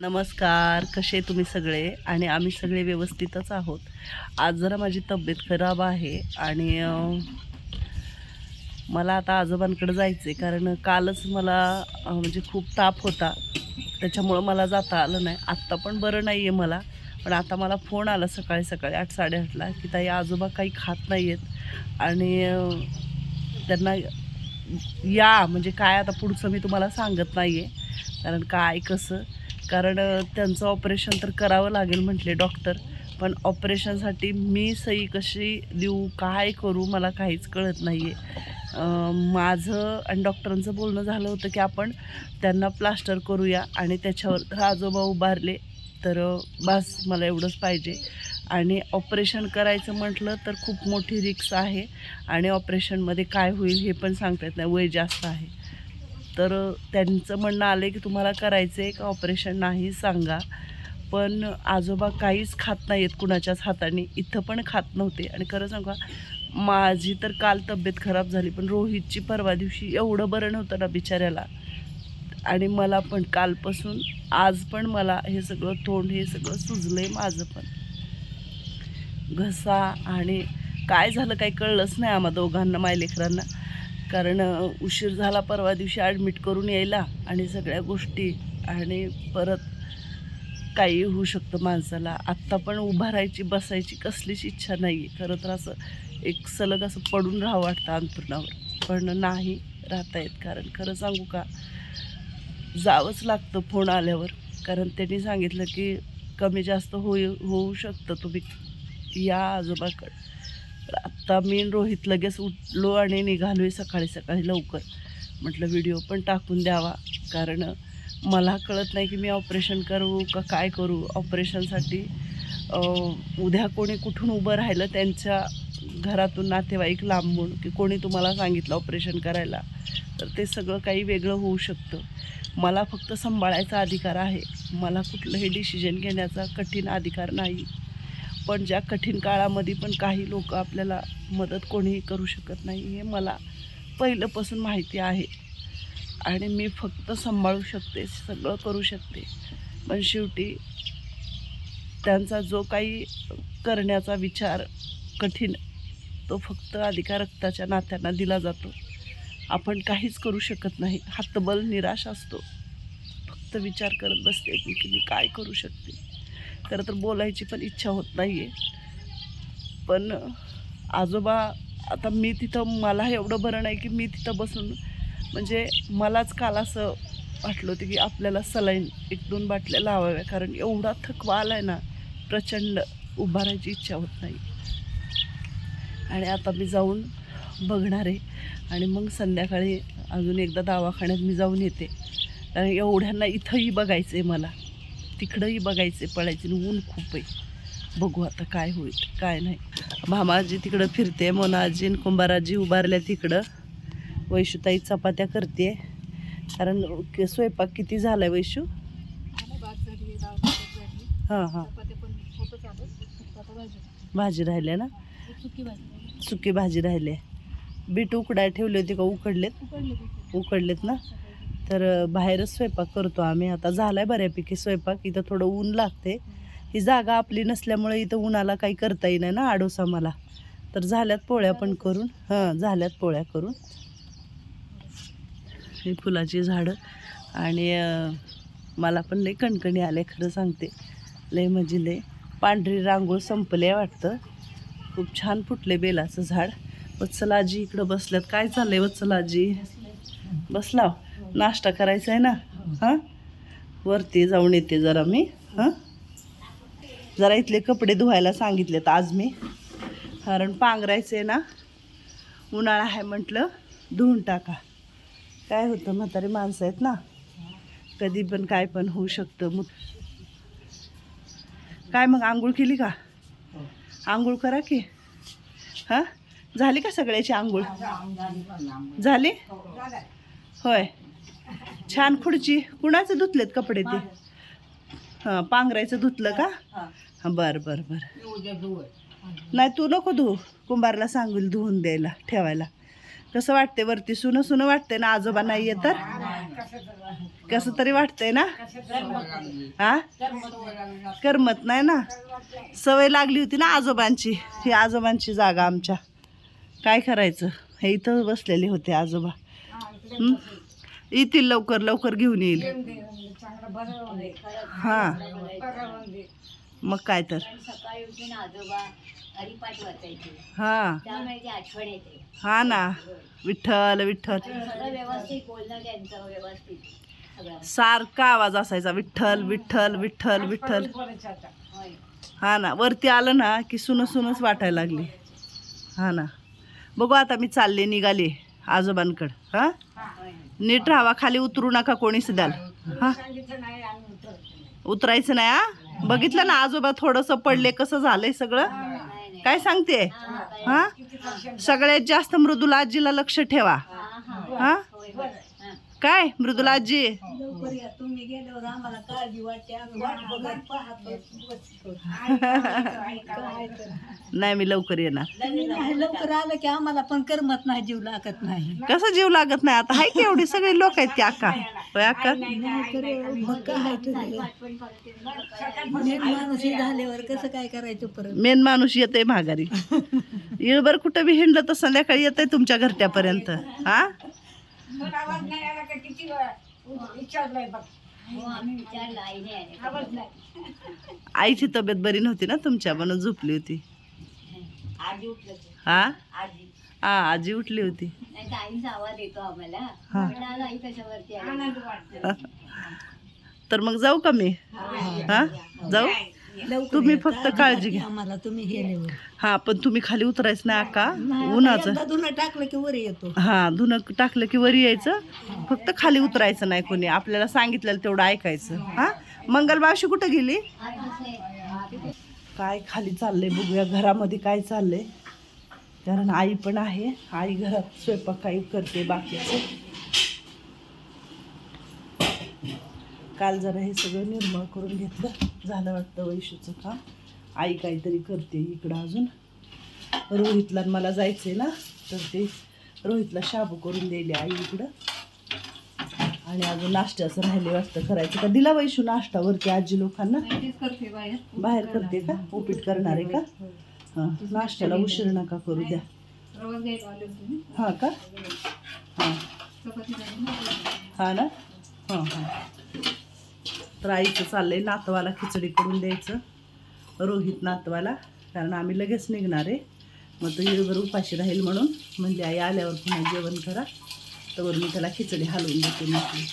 नमस्कार कसे तुम्ही सगळे? आणि आम्ही सगळे व्यवस्थितच आहोत. आज जरा माझी तब्येत खराब आहे आणि मला आता आजोबांकडे जायचं आहे कारण कालच मला म्हणजे खूप ताप होता. त्याच्यामुळं मला जाता आलं नाही. आत्ता पण बरं नाही आहे मला. पण आता मला फोन आला सकाळी सकाळी आठ साडेआठला की ताई आजोबा काही खात नाही आहेत आणि त्यांना या म्हणजे काय आता पुढचं मी तुम्हाला सांगत नाही आहे कारण काय कसं? कारण त्यांचं ऑपरेशन तर करावं लागेल म्हटले डॉक्टर पण ऑपरेशनसाठी मी सही कशी देऊ काय करू मला काहीच कळत नाही आहे माझं आणि डॉक्टरांचं बोलणं झालं होतं की आपण त्यांना प्लास्टर करूया आणि त्याच्यावर आजोबा उभारले. तर बस मला एवढंच पाहिजे. आणि ऑपरेशन करायचं म्हटलं तर खूप मोठी रिक्स आहे. आणि ऑपरेशनमध्ये काय होईल हे पण सांगता येत नाही. वय जास्त आहे. तर त्यांचं म्हणणं आलं की तुम्हाला करायचं आहे का ऑपरेशन नाही सांगा. पण आजोबा काहीच खात नाही आहेत कुणाच्याच हाताने. इथं पण खात नव्हते. आणि खरं सांगा माझी तर काल तब्येत खराब झाली पण रोहितची परवा दिवशी एवढं बरं नव्हतं ना बिचाऱ्याला. आणि मला पण कालपासून आज पण मला हे सगळं तोंड हे सगळं सुजलं आहे माझं पण. घसा आणि काय झालं काही कळलंच नाही आम्हा दोघांना मायलेकरांना कारण उशीर झाला परवा दिवशी ॲडमिट करून यायला आणि सगळ्या गोष्टी आणि परत काही होऊ शकतं माणसाला. आत्ता पण उभा राहायची बसायची कसलीच इच्छा नाही आहे खरं तर असं एक सलग असं पडून राहावं वाटतं अंथरुणावर. पण नाही राहता येत. कारण खरं सांगू का जावंच लागतं फोन आल्यावर. कारण त्यांनी सांगितलं की कमी जास्त होऊ होऊ शकतं तुम्ही या आजोबाकडं. आत्ता मी रोहित लगेच उठलो आणि निघालो आहे सकाळी सकाळी लवकर. म्हटलं व्हिडिओ पण टाकून द्यावा कारण मला कळत नाही की मी ऑपरेशन करू का काय करू. ऑपरेशनसाठी उद्या कोणी कुठून उभं राहिलं त्यांच्या घरातून नातेवाईक लांबून की कोणी तुम्हाला सांगितलं ऑपरेशन करायला. तर ते सगळं काही वेगळं होऊ शकतं. मला फक्त सांभाळायचा अधिकार आहे. मला कुठलंही डिसिजन घेण्याचा कठीण अधिकार नाही. पण ज्या कठीण काळामध्ये पण काही लोक आपल्याला मदत कोणीही करू शकत नाही हे मला पहिल्यापासून माहिती आहे. आणि मी फक्त सांभाळू शकते सगळं करू शकते. पण शेवटी त्यांचा जो काही करण्याचा विचार कठीण तो फक्त अधिकार रक्ताच्या नात्यांना दिला जातो. आपण काहीच करू शकत नाही हातबल निराश असतो. फक्त विचार करत बसते की की मी काय करू शकते. खरं तर बोलायची पण इच्छा होत नाही आहे पण आजोबा आता मी तिथं मला एवढं बरं नाही की मी तिथं बसून म्हणजे मलाच काल असं वाटलं होतं की आपल्याला सलाईन एक दोन बाटल्या लावाव्या. कारण एवढा थकवा आला आहे ना प्रचंड उभारायची इच्छा होत नाही. आणि आता मी जाऊन बघणार आहे. आणि मग संध्याकाळी अजून एकदा दवाखान्यात मी जाऊन येते. कारण एवढ्यांना इथंही बघायचं आहे मला. तिकडंही बघायचं आहे पळायचे ऊन खूप आहे. बघू आता काय होईल काय नाही. भामाजी तिकडं फिरते मोनाजी आणि कुंभाराजी उभारल्या तिकडं. वैशुताई चपात्या करते. कारण के- स्वयंपाक किती झाला आहे वैशू? हां हां. भाजी राहिल्या ना? सुकी भाजी राहिली बीट उकडाय ठेवली होती का? उकडलेत? उकडलेत ना? तर बाहेरच स्वयंपाक करतो आम्ही. आता झालाय बऱ्यापैकी स्वयंपाक. इथं थोडं ऊन लागते ही जागा आपली नसल्यामुळे इथं उन्हाला काही करता येईना ना आडोसा मला. तर झाल्यात पोळ्या पण करून. हां झाल्यात पोळ्या करून. ही फुलाची झाडं. आणि मला पण लई कणकणी आले खरं सांगते. लय म्हणजे लय पांढरी रांगोळ संपले वाटतं. खूप छान फुटले बेलाचं झाड. वत्सलाजी इकडं बसल्यात. काय चाललंय वत्सलाजी? बसला हो. नाश्ता करायचा आहे ना? हां? वरती जाऊन येते जरा मी हां? जरा इथले कपडे धुवायला सांगितलेत आज मी. कारण पांघरायचे आहे ना? उन्हाळा आहे म्हटलं धुवून टाका. काय होतं म्हातारी माणसं आहेत ना? कधी पण काय पण होऊ शकतं. मग काय मग आंघोळ केली का? आंघोळ करा की. हां? झाली का सगळ्याची आंघोळ. झाली? होय. छान खुर्ची. कुणाचं धुतलेत कपडे ते? हां पांघरायचं धुतलं का? हां. बरं बरं बरं. नाही तू नको धुवू कुंभारला सांगूल धुवून द्यायला ठेवायला. कसं वाटते वरती? सुनं सुनं वाटते ना? आजोबा नाही आहे तर? कसं तरी वाटतंय ना? हा? करमत नाही ना? सवय लागली होती ना आजोबांची. ही आजोबांची जागा आमच्या. काय करायचं? हे इथं बसलेले होते आजोबा? येतील लवकर लवकर घेऊन येईल. हा. मग काय तर. सकाळी उठून आजोबा हरिपाठ वाचायचे हा. त्यामुळे ती आठवण येते हा ना. विठ्ठल विठ्ठल. सगळं व्यवस्थित बोलणं त्यांचं व्यवस्थित सगळं सारखा आवाज असायचा विठ्ठल विठ्ठल विठ्ठल विठ्ठल. होय हा ना. वरती आलं ना की सुन सुनच वाटायला लागली. हा ना. बघू आता मी चालले निघाले आजोबांकडं. हा? होय नीट राहावा खाली उतरू नका कोणीच द्याल हा? उतरायचं नाही हा? बघितलं ना आजोबा थोडंसं पडले कसं झालंय सगळं? काय सांगते हा, सगळ्यात जास्त मृदुला आजीला लक्ष ठेवा. हा, हा. काय मृदुला आजी? तुम्ही गेल्यावर आम्हाला काळजी वाटते. आम्ही वाट बघत पाहतो नाही मी लवकर येणार. लवकर आलं की आम्हाला पण करमत नाही जीव लागत नाही. कसं जीव लागत नाही? आता हाय की एवढी सगळी लोक आहेत की अक्का? होय अक्का? मग काय माणूस हे झाल्यावर कसं काय करायचं परत? मेन माणूस येते माघारी. इळभर कुठं बी हिंडलं तर संध्याकाळी येते तुमच्या घरट्यापर्यंत. हा? हो आम्ही विचारलं आईने आले आईची तब्येत बरी नव्हती ना तुमच्या? म्हणून झोपली होती. आजी उठलं की. हा? आजी. हा आजी उठली होती. हा. तर मग जाऊ का मी? हा जाऊ? तुम्ही फक्त काळजी घ्या. आम्हाला तुम्ही गेल्यावर हा पण तुम्ही खाली उतरायचं नाही अक्का उन्हाचं. धुणं टाकलं की वर येतो. हा धुणं टाकलं की वरी यायचं. फक्त खाली उतरायचं नाही कोणी. आपल्याला सांगितलेलं तेवढं ऐकायचं. हा? मंगलबावशी कुठं गेली? काय खाली चाललंय बघूया. घरामध्ये काय चाललंय? कारण आई पण आहे. आई घरात स्वयंपाक काही करते बाकीचं. काल जरा हे सगळं निर्मळ करून घेतलं. झालं वाटतं वैशूचं काम. आई काहीतरी करते इकडं अजून. रोहितला मला जायचंय ना तर ते रोहितला शाबू करून दिले आई इकडं. आणि अजून नाश्त्याचं राहिले वाटतं करायचं. का दिला वैशू नाश्तावरती आजी लोकांना? बाहेर. करते का? उपीट करणार आहे का? हां नाश्त्याला उशीर नका करू द्या. हां का? हां हां ना? हां हां. तर आईचं चाललं आहे नातवाला खिचडी करून द्यायचं. रोहित नातवाला कारण आम्ही लगेच निघणार आहे. मग तो हिरभर उपाशी राहील म्हणून म्हणजे आई आल्यावर पुन्हा जेवण करा. तर मी त्याला खिचडी हलवून देते म्हटली.